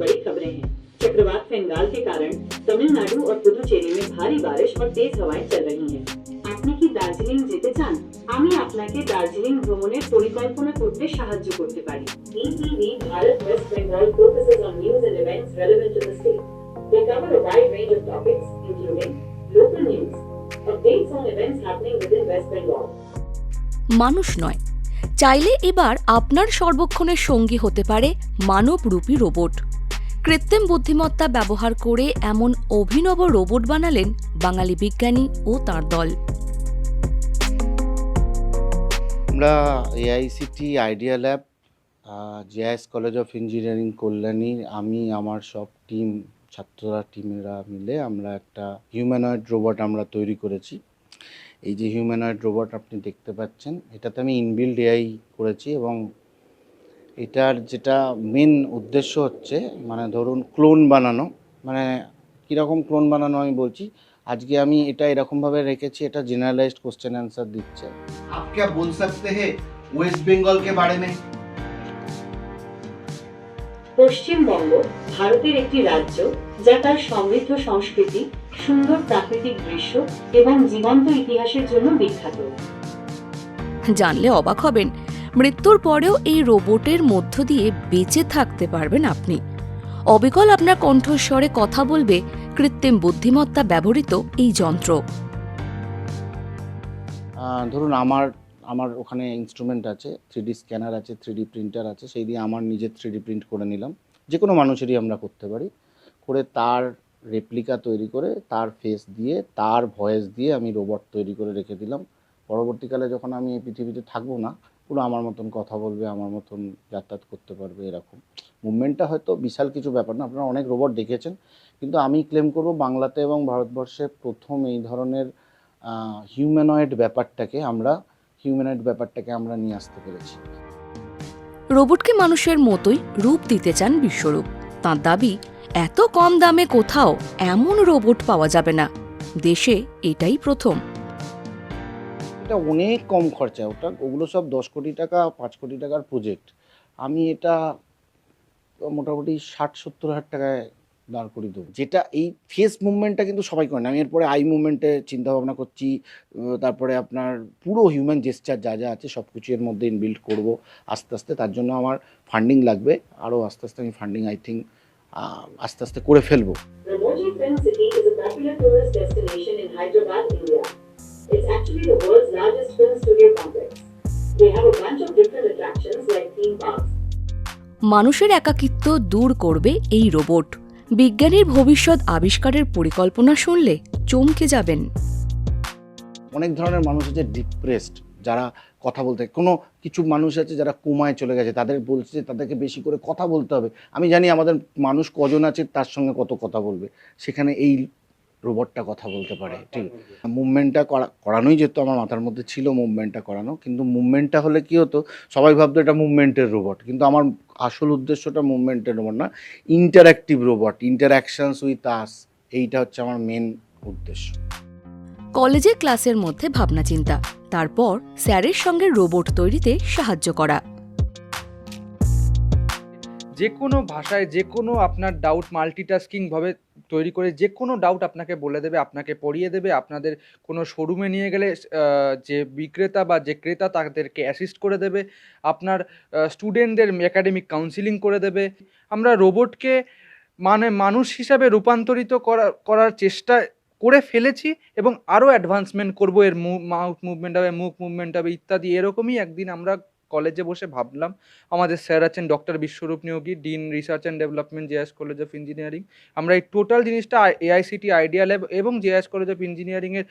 खबरें हैं चक्रवात फेंगाल के कारण तमिलनाडु और पुदुचेरी में भारी बारिश और तेज हवाएं चल रही हैं আপনি কি দার্জিলিং যেতে চান আমি আপনাকে দার্জিলিং ভ্রমণের পরিকল্পনা করতে সাহায্য করতে পারি ETV Bharat West Bengal focuses on news and events relevant to the state. They cover a wide range of topics including local news, updates on events happening within West Bengal, মানুষ নয় চাইলে এবার আপনার সর্বক্ষণের সঙ্গী হতে পারে মানবরূপী রোবট কৃত্রিম বুদ্ধিমত্তা ব্যবহার করে এমন অভিনব রোবট বানালেন বাঙালি বিজ্ঞানী ও তার দল। আমরা AICTE idea lab JIS college of engineering Kalyani. আমি, আমার সব টিম ছাত্ররা টিমেরা মিলে আমরা একটা হিউম্যানয়েড রোবট আমরা তৈরি করেছি। এই যে হিউম্যানয়েড রোবট আপনি দেখতে পাচ্ছেন, এটাতে আমি ইনবিল্ড এআই করেছি এবং এটার যেটা মেন উদ্দেশ্য হচ্ছে মানে ধরুন ক্লোন বানানো মানে কীরকম ক্লোন বানানো আমি বলছি আজকে আমি এটা এরকমভাবে রেখেছি এটা জেনারেলাইজড কোশ্চেন অ্যান্সার দিচ্ছে आप क्या बोल सकते हैं वेस्ट बंगाल के बारे में পশ্চিমবঙ্গ ভারতের একটি রাজ্য যা তার সমৃদ্ধ সংস্কৃতি সুন্দর প্রাকৃতিক দৃশ্য এবং জীবন্ত ইতিহাসের জন্য বিখ্যাত জানলে অবাক হবেন মৃত্যুর পরেও এই রোবটের মধ্য দিয়ে বেঁচে থাকতে পারবেন আপনি। অবিকল আপনার কণ্ঠস্বরে কথা বলবে কৃত্রিম বুদ্ধিমত্তা ব্যবহৃত এই যন্ত্র। ধরুন আমার আমার ওখানে ইনস্ট্রুমেন্ট আছে থ্রি স্ক্যানার আছে থ্রি প্রিন্টার আছে, সেই দিয়ে আমার নিজের থ্রি প্রিন্ট করে নিলাম। যে কোনো মানুষেরই আমরা করতে পারি। করে তার রেপ্লিকা তৈরি করে, তার ফেস দিয়ে, তার ভয়েস দিয়ে আমি রোবট তৈরি করে রেখে দিলাম। পরবর্তীকালে যখন আমি এই পৃথিবীতে থাকব না পুরো আমার মতন কথা বলবে, আমার মতন যাতায়াত করতে পারবে এরকম। মুভমেন্টটা হয়তো বিশাল কিছু ব্যাপার না, আপনারা অনেক রোবট দেখেছেন, কিন্তু আমি ক্লেম করব বাংলাতে এবং ভারতবর্ষে প্রথম এই ধরনের হিউম্যানয়েড ব্যাপারটাকে আমরা হিউম্যানয়েড ব্যাপারটাকে আমরা নিয়ে আসতে পেরেছি। রোবটকে মানুষের মতোই রূপ দিতে চান বিশ্বরূপ। তাঁর দাবি, এত কম দামে কোথাও এমন রোবট পাওয়া যাবে না। দেশে এটাই প্রথম। এটা অনেক কম খরচা, ওটা ওগুলো সব দশ কোটি টাকা, পাঁচ কোটি টাকার প্রজেক্ট আমি এটা মোটামুটি ষাট, সত্তর হাজার টাকায় দাঁড় করিয়ে দেবো। যেটা এই ফেস মুভমেন্টটা কিন্তু সবাই করে না। আমি এরপরে আই মুভমেন্টে চিন্তা ভাবনা করছি তারপরে আপনার পুরো হিউম্যান জেস্টার যা যা আছে সব কিছু এর মধ্যে ইনবিল্ড করব আস্তে আস্তে। তার জন্য আমার ফান্ডিং লাগবে। আরও আস্তে আস্তে আমি ফান্ডিং আই থিঙ্ক আস্তে আস্তে করে ফেলব। It's actually the world's largest film studio complex. They have a bunch of different attractions like theme parks, মানুষের একাকিত্ব দূর করবে এই রোবট। বিজ্ঞানীর ভবিষ্যৎ আবিষ্কারের পরিকল্পনা শুনলে চমকে যাবেন। অনেক ধরনের মানুষ আছে ডিপ্রেসড যারা কথা বলতে কোনো কিছু মানুষ আছে যারা কোমায় চলে গেছে তাদের বলছে যে তাদেরকে বেশি করে কথা বলতে হবে। আমি জানি আমাদের মানুষ কজন আছে তার সঙ্গে কত কথা বলবে। সেখানে এই রোবটটা কথা বলতে পারে ঠিক। মুভমেন্টটা করা করানোই যেত আমার মাথার মধ্যে ছিল মুভমেন্টটা করানো। কিন্তু মুভমেন্টটা হলে কি হতো সবাই ভাবতো এটা মুভমেন্টের রোবট কিন্তু আমার আসল উদ্দেশ্যটা মুভমেন্টের রোবট না interactive robot interactions with us এইটা হচ্ছে আমার মেন উদ্দেশ্য। কলেজের ক্লাসের মধ্যে ভাবনা চিন্তা তারপর স্যারের সঙ্গে রোবট তৈরিতে সাহায্য করা। যে কোনো ভাষায় যে কোনো আপনার ডাউট মাল্টিটাস্কিংভাবে তৈরি করে যে কোনো ডাউট আপনাকে বলে দেবে, আপনাকে পড়িয়ে দেবে, আপনাদের কোনো শোরুমে নিয়ে গেলে যে বিক্রেতা বা যে ক্রেতা তাদেরকে অ্যাসিস্ট করে দেবে, আপনার স্টুডেন্টদের একাডেমিক কাউন্সিলিং করে দেবে। আমরা রোবটকে মানে মানুষ হিসাবে রূপান্তরিত করা, করার চেষ্টা করে ফেলেছি এবং আরও অ্যাডভান্সমেন্ট করব, এর মাউথ মুভমেন্ট হবে, মুখ মুভমেন্ট হবে, ইত্যাদি, এরকমই একদিন আমরা কলেজে বসে ভাবলাম আমাদের স্যার আছেন doctor Biswarup Niyogi dean research and development JS college of engineering. আমরা এই টোটাল জিনিসটা এআইসিটি আইডিয়া ল্যাব এবং জেএস কলেজ অফ ইঞ্জিনিয়ারিংয়ের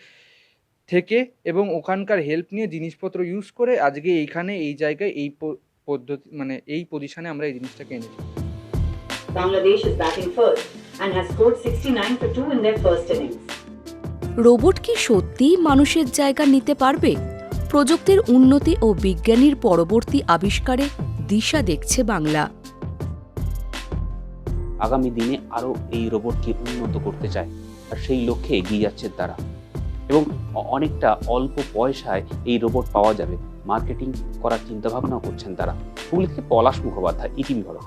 থেকে এবং ওখানকার হেল্প নিয়ে জিনিসপত্র ইউজ করে আজকে এইখানে এই জায়গায় এই পদ্ধতি মানে এই পজিশনে আমরা এই জিনিসটাকে এনেছি। Bangladesh is batting first and has scored 69 for 2 in their first innings. Robot কি সত্যিই মানুষের জায়গা নিতে পারবে? প্রযুক্তির উন্নতি ও বিজ্ঞানীর পরবর্তী আবিষ্কারে দিশা দেখছে বাংলা। আগামী দিনে আরও এই রোবটকে উন্নত করতে চায়, আর সেই লক্ষ্যে এগিয়ে যাচ্ছেন তারা। এবং অনেকটা অল্প পয়সায় এই রোবট পাওয়া যাবে। মার্কেটিং করার চিন্তাভাবনাও করছেন তারা। হুগলি পলাশ মুখোপাধ্যায়, ইটিভি ভারত